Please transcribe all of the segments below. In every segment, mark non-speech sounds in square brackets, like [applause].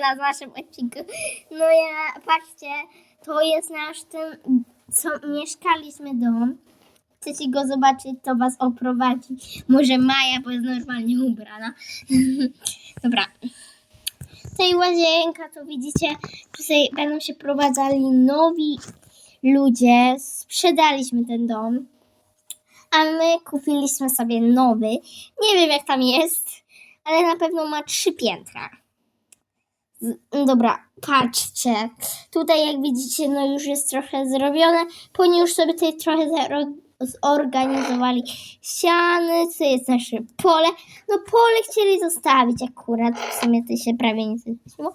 Na naszym odcinku. No ja, patrzcie, to jest nasz ten, co mieszkaliśmy dom. Chcecie go zobaczyć, to was oprowadzi. Może Maja, bo jest normalnie ubrana. [laughs] Dobra. Tutaj łazienka, to widzicie, tutaj będą się prowadzali nowi ludzie. Sprzedaliśmy ten dom. A my kupiliśmy sobie nowy. Nie wiem jak tam jest, ale na pewno ma trzy piętra. Dobra, patrzcie. Tutaj jak widzicie, no już jest trochę zrobione. Później już sobie tutaj trochę zorganizowali ściany, co jest nasze pole. No pole chcieli zostawić akurat, w sumie to się prawie nie zmieniło.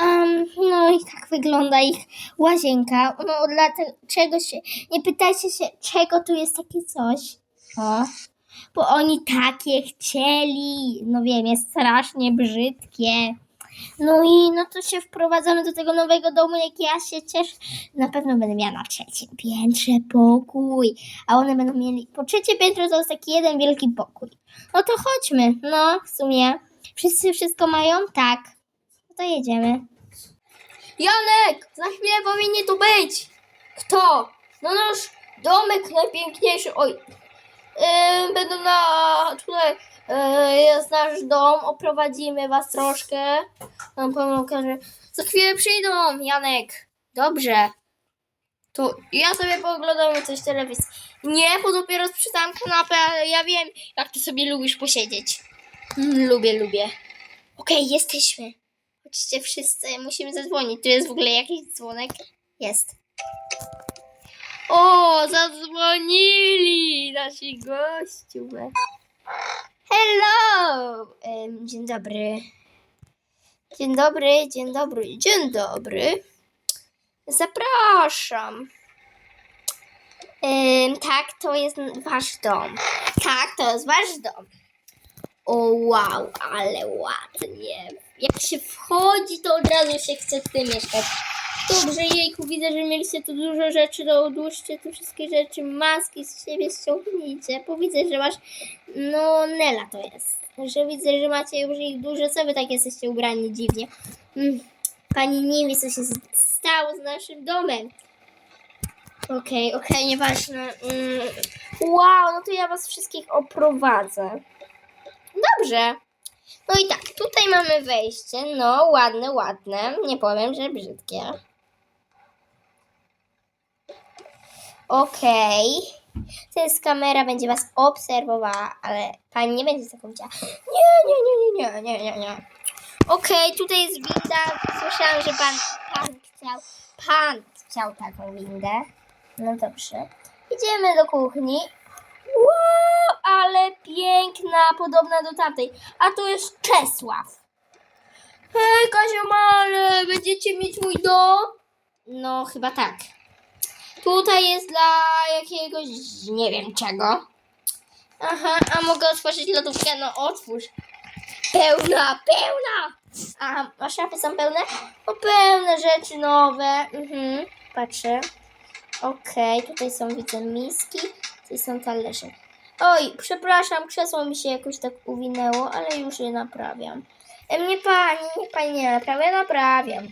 Um, no i tak wygląda ich łazienka. No dlaczego się, nie pytajcie się, czego tu jest takie coś. O, bo oni takie chcieli. No wiem, jest strasznie brzydkie. No i no to się wprowadzamy do tego nowego domu, jak ja się cieszę. Na pewno będę miała na trzecim piętrze pokój, a one będą mieli po trzecie piętro to jest taki jeden wielki pokój. No to chodźmy, no w sumie. Wszyscy wszystko mają? Tak. No to jedziemy. Janek, za chwilę powinien tu być. Kto? No nasz domek najpiękniejszy. Oj. Yy, na tutaj jest nasz dom. Oprowadzimy was troszkę. Mam pomyłkę, że za chwilę przyjdą, Janek. Dobrze. To ja sobie pooglądam coś telewizji. Nie, bo dopiero sprzedam kanapę, ale ja wiem, jak ty sobie lubisz posiedzieć. Mm, lubię, lubię. Okej, jesteśmy. Chodźcie wszyscy, musimy zadzwonić. Tu jest w ogóle jakiś dzwonek? Jest. O, zadzwonili nasi gościu. Hello! Dzień dobry. Dzień dobry, dzień dobry, dzień dobry. Zapraszam. Tak, to jest wasz dom. Tak, to jest wasz dom. O wow, ale ładnie. Jak się wchodzi, to od razu się chce tutaj mieszkać. Dobrze, jejku, widzę, że mieliście tu dużo rzeczy, to odłóżcie tu wszystkie rzeczy, maski z siebie ściągnijcie, bo widzę, że masz, no Nela to jest, że widzę, że macie już ich dużo, co wy tak jesteście ubrani dziwnie. Mm, Pani nie wie, co się stało z naszym domem. Okej, okej, nieważne. Mm, wow, no to ja was wszystkich oprowadzę. Dobrze. No i tak, tutaj mamy wejście. No, ładne, ładne. Nie powiem, że brzydkie. Okej. To jest kamera, będzie was obserwowała, ale pani nie będzie taką widziała. Nie, nie, nie, nie, nie, nie, nie. Okej, tutaj jest winda. Słyszałam, że pan, pan chciał, pan chciał taką windę. No dobrze. Idziemy do kuchni. Wow, ale piękna, podobna do tamtej. A tu jest Czesław. Hej, Kasia Male, będziecie mieć mój dom? No, chyba tak. Tutaj jest dla jakiegoś, nie wiem czego. Aha, a mogę otworzyć lodówkę? No, otwórz. Pełna, pełna! A, a szafy są pełne? No, pełne rzeczy nowe. Mhm, patrzę. Okej, tutaj są, widzę, miski. Tutaj są talerze. Oj, przepraszam, krzesło mi się jakoś tak uwinęło, ale już je naprawiam. E, nie pani, nie pani nie naprawia, naprawiam.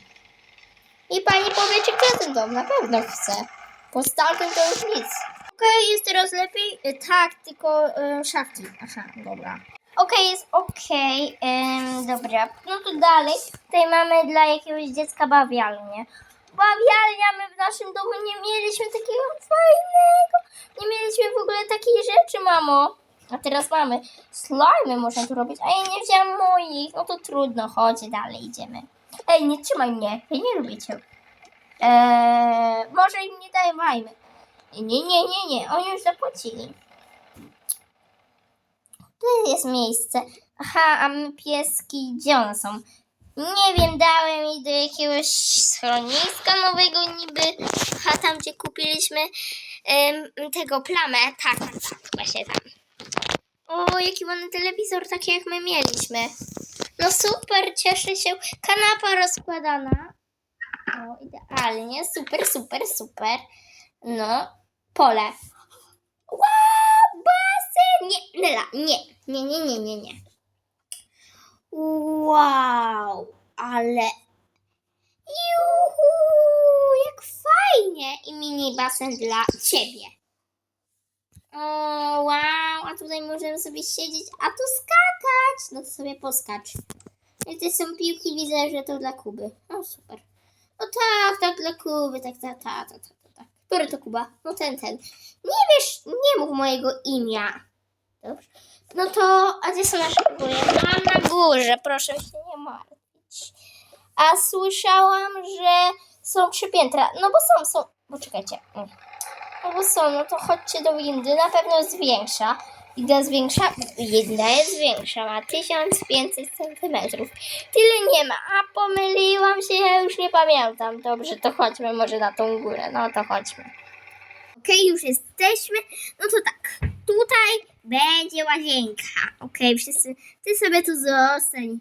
I pani powie, czy chce ten dom, na pewno chce. Po stalkiem to już nic. Okej, jest teraz lepiej? E, tak, tylko e, szafki. Aha, dobra. Okej, jest okej. Em, dobra, no to dalej. Tutaj mamy dla jakiegoś dziecka bawialnię. Bawialnia, my w naszym domu nie mieliśmy takiego fajnego. Nie mieliśmy w ogóle takiej rzeczy, mamo. A teraz mamy. Slajmy można tu robić, a ja nie wziąłem moich. No to trudno, chodź dalej, idziemy. Ej, nie trzymaj mnie, ja nie lubię cię. Eee, może im nie dawajmy. Nie, nie, nie, nie, oni już zapłacili. Tu jest miejsce. Aha, a my pieski, gdzie one są? Nie wiem, dałem jej do jakiegoś schroniska nowego niby. A tam, gdzie kupiliśmy em, tego plamę. Tak, tak, tak, właśnie tam. O, jaki ładny telewizor, taki jak my mieliśmy. No super, cieszę się. Kanapa rozkładana. O, idealnie, super, super, super. No, pole. Wow, basen! Nie, Nela, nie, nie, nie, nie, nie, nie. Wow. ale... Juhu, jak fajnie! I mini basen dla ciebie. O, wow, a tutaj możemy sobie siedzieć, a tu skakać. No to sobie poskacz. I to są piłki, widzę, że to dla Kuby. O, super. No tak, tak, dla Kuby, tak, tak, tak, tak, tak, tak. Który to Kuba? No ten, ten. Nie wiesz, nie mów mojego imienia. Dobrze. No to, a gdzie są nasze góry? Mam na górze, proszę się nie martwić. A słyszałam, że są trzy piętra. No bo są, są. Poczekajcie. No bo są, no to chodźcie do windy. Na pewno jest większa. Winda jest większa? Jedna jest większa, ma 1500 centymetrów. Tyle nie ma. A pomyliłam się, ja już nie pamiętam. Dobrze, to chodźmy może na tą górę. No to chodźmy. Okej, już jesteśmy. No to tak, tutaj będzie łazienka. Okej, wszyscy, ty sobie tu zostań.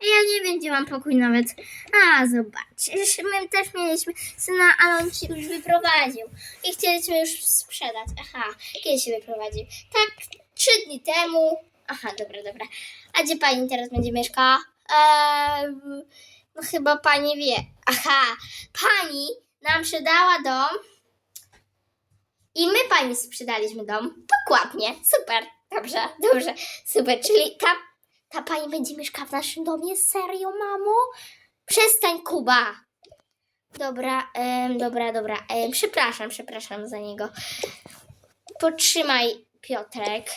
Ja nie wiem, gdzie mam pokój nawet. A, zobaczysz, my też mieliśmy syna, ale on się już wyprowadził. I chcieliśmy już sprzedać. Aha, kiedy się wyprowadził? Tak, trzy dni temu. Aha, dobra, dobra. A gdzie pani teraz będzie mieszkała? Eee, no chyba pani wie. Aha, pani nam sprzedała dom i my pani sprzedaliśmy dom. Dokładnie. Super. Dobrze, dobrze. Super. Czyli ta, ta pani będzie mieszkała w naszym domie? Serio, mamo? Przestań, Kuba. Dobra, em, dobra, dobra. Em, przepraszam, przepraszam za niego. Potrzymaj, Piotrek.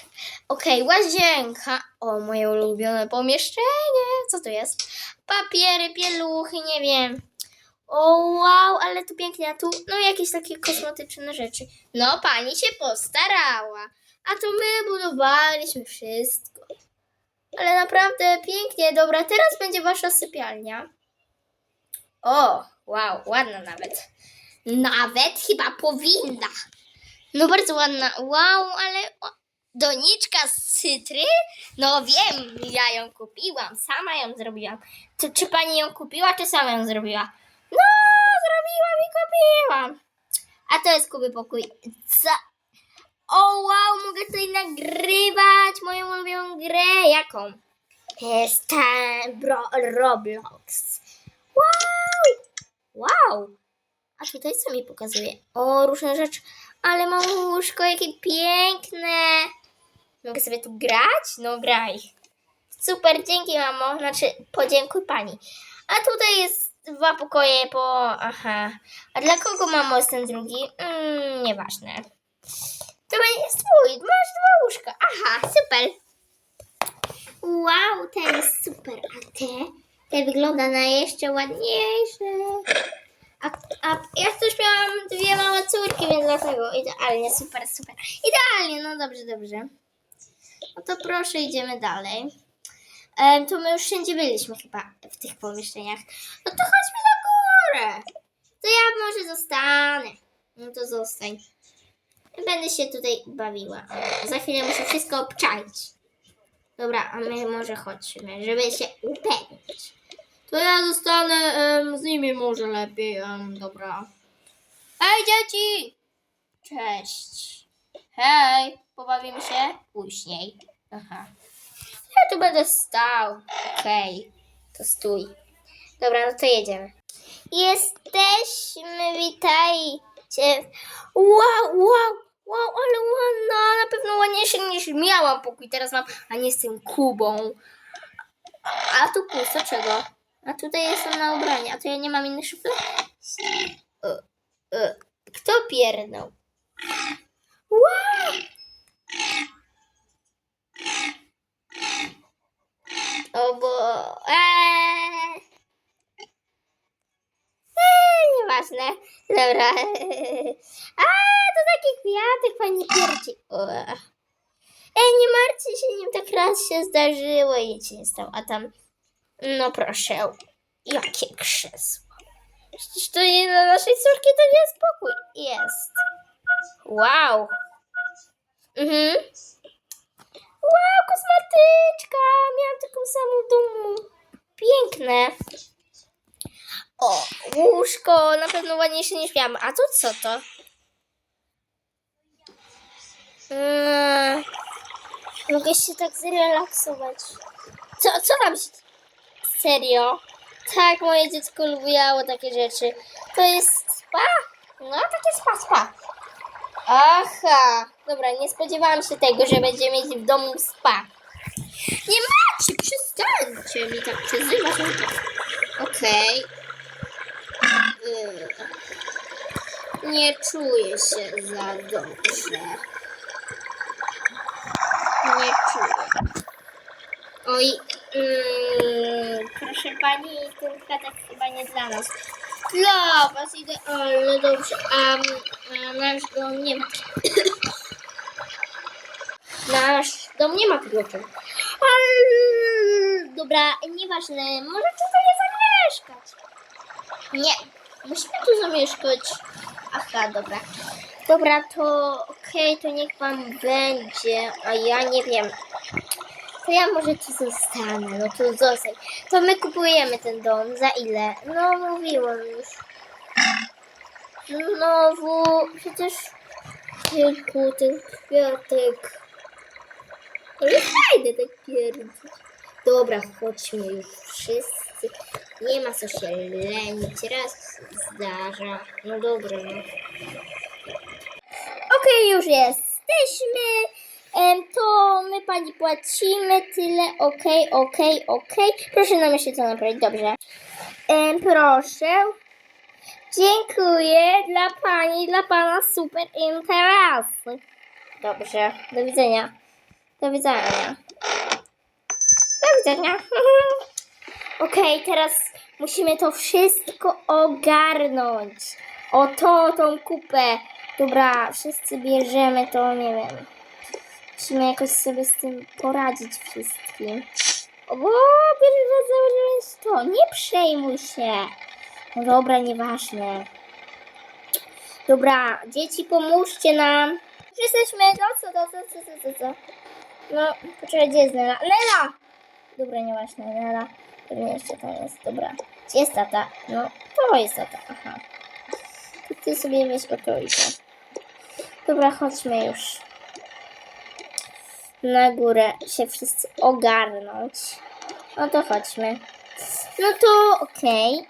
Okej, łazienka. O, moje ulubione pomieszczenie. Co to jest? Papiery, pieluchy, nie wiem. O wow, ale tu pięknie, a tu no jakieś takie kosmetyczne rzeczy. No pani się postarała. A to my budowaliśmy wszystko. Ale naprawdę pięknie. Dobra, teraz będzie wasza sypialnia. O, wow, ładna nawet. Nawet chyba powinna. No bardzo ładna. Wow, ale doniczka z cytry? No wiem, ja ją kupiłam, sama ją zrobiłam. To, czy pani ją kupiła, czy sama ją zrobiła? No, zrobiłam i kupiłam. A to jest Kuby pokój. Co? O wow, mogę tutaj nagrywać moją ulubioną grę. Jaką? Jest ten bro, Roblox. Wow! Wow! A tutaj co mi pokazuje? O, różne rzeczy. Ale mam łóżko, jakie piękne. Mogę sobie tu grać? No graj. Super, dzięki mamo. Znaczy, podziękuj pani. A tutaj jest dwa pokoje po... Aha. A dla kogo mamo jest ten drugi? Mm, nieważne. To będzie twój. Masz dwa łóżka. Aha, super. Wow, ten jest super. A te? Te wygląda na jeszcze ładniejsze. A, a ja też miałam dwie małe córki, więc dlatego idealnie, super, super. Idealnie, no dobrze, dobrze. No to proszę, idziemy dalej. To my już wszędzie byliśmy chyba w tych pomieszczeniach. No to chodźmy na górę. To ja może zostanę. No to zostań. Będę się tutaj bawiła. Za chwilę muszę wszystko obczaić. Dobra, a my może chodźmy, żeby się upewnić. To ja zostanę z nimi może lepiej. dobra. Hej dzieci! Cześć. Hej, pobawimy się później. Aha. Ja tu będę stał. Okej, to stój. Dobra, no to jedziemy. Jesteśmy, witajcie. Wow, wow, wow, ale ładna. Na pewno ładniejszy niż miałam pokój. Teraz mam, a nie z tym Kubą. A tu pusto, czego? A tutaj jestem na ubranie, a tu ja nie mam innych szuflad. Kto pierdnął? Wow! O bo... Eee. Eee, nieważne. Dobra. A, to taki kwiatek, pani pierdzi. Ej, nie martwcie się, nim tak raz się zdarzyło i się nie stało. A tam, no proszę, jakie krzesło. Przecież to nie dla naszej córki to nie jest pokój. Jest. Wow. Mhm. Wow, kosmetyczka! Miałam taką samą w. Piękne. O, łóżko na pewno ładniejsze niż miałam. A to co to? Mm, mogę się tak zrelaksować. Co, co tam się... Serio? Tak, moje dziecko lubiało takie rzeczy. To jest spa? No, takie spa, spa. Aha, dobra, nie spodziewałam się tego, że będziemy mieć w domu spa. Nie macie, przestańcie mi tak przezywać. Okej. Yy. Nie czuję się za dobrze. Nie czuję. Oj, mm, proszę pani, ten kwiatek chyba nie dla nas. Dla was idealny, dobrze. A, nasz dom nie ma. [coughs] nasz dom nie ma kluczy. Dobra, nieważne, możecie sobie zamieszkać. Nie, musimy tu zamieszkać. Aha, dobra. Dobra, to okej, to niech wam będzie, a ja nie wiem. To ja może tu zostanę, no tu zostań. To my kupujemy ten dom, za ile? No, mówiłam już. Znowu, przecież kilku tych kwiatek. Ale fajny ten pierdol. Dobra, chodźmy już wszyscy. Nie ma co się lenić, raz zdarza. No dobra. Okej, już jesteśmy. To my pani płacimy tyle. Okej, okej, okej. Proszę nam jeszcze to naprawić, dobrze. Proszę. Dziękuję dla pani, dla pana super interesy. Dobrze, do widzenia. Do widzenia. Do widzenia. [laughs] Okej, teraz musimy to wszystko ogarnąć. Oto tą kupę. Dobra, wszyscy bierzemy to, nie wiem. Musimy jakoś sobie z tym poradzić wszystkim. O, pierwszy raz założyłeś to. Nie przejmuj się. No dobra, nieważne. Dobra, dzieci, pomóżcie nam. Jesteśmy, no co, co, co, co, co, co, co? No, poczekaj, gdzie jest Nela? Nela! Dobra, nieważne, Nela. Pewnie jeszcze tam jest, dobra. Gdzie jest tata? No, to jest tata, aha. To ty sobie weź o to to. Dobra, chodźmy już. Na górę się wszyscy ogarnąć. No to chodźmy. No to okej.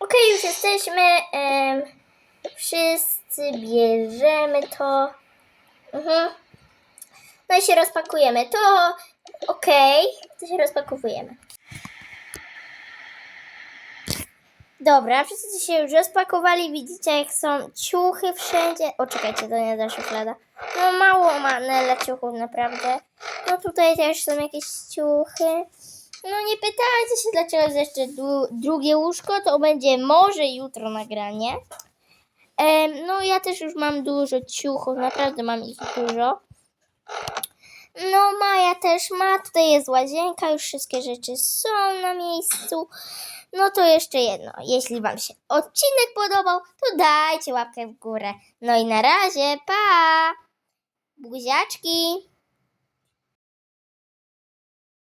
Okej, już jesteśmy. em, wszyscy bierzemy to. Mhm. No i się rozpakujemy. To okej. To się rozpakowujemy. Dobra, wszyscy się już rozpakowali. Widzicie, jak są ciuchy wszędzie. O, czekajcie, to nie da szuflada. No mało ma Nela ciuchów, naprawdę. No tutaj też są jakieś ciuchy. No nie pytajcie się, dlaczego jest jeszcze drugie łóżko. To będzie może jutro nagranie. Em, no ja też już mam dużo ciuchów, naprawdę mam ich dużo. No Maja też ma, tutaj jest łazienka, już wszystkie rzeczy są na miejscu. No to jeszcze jedno, jeśli Wam się odcinek podobał, to dajcie łapkę w górę. No i na razie, pa! Buziaczki!